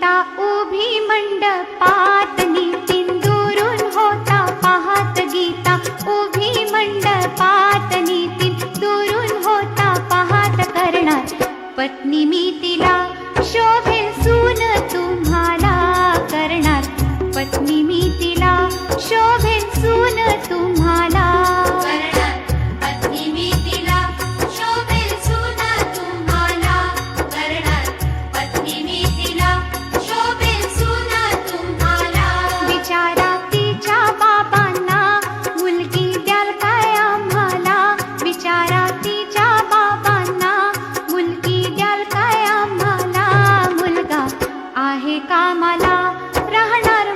सीता उभी मंडपात निंदुरून होता पाहत गीता. उभी मंडपात दूरून होता पाहत करणार. पत्नी मी तिला शोभे सून तुम्हाला करणार. पत्नी मी तिला कामाला राहणार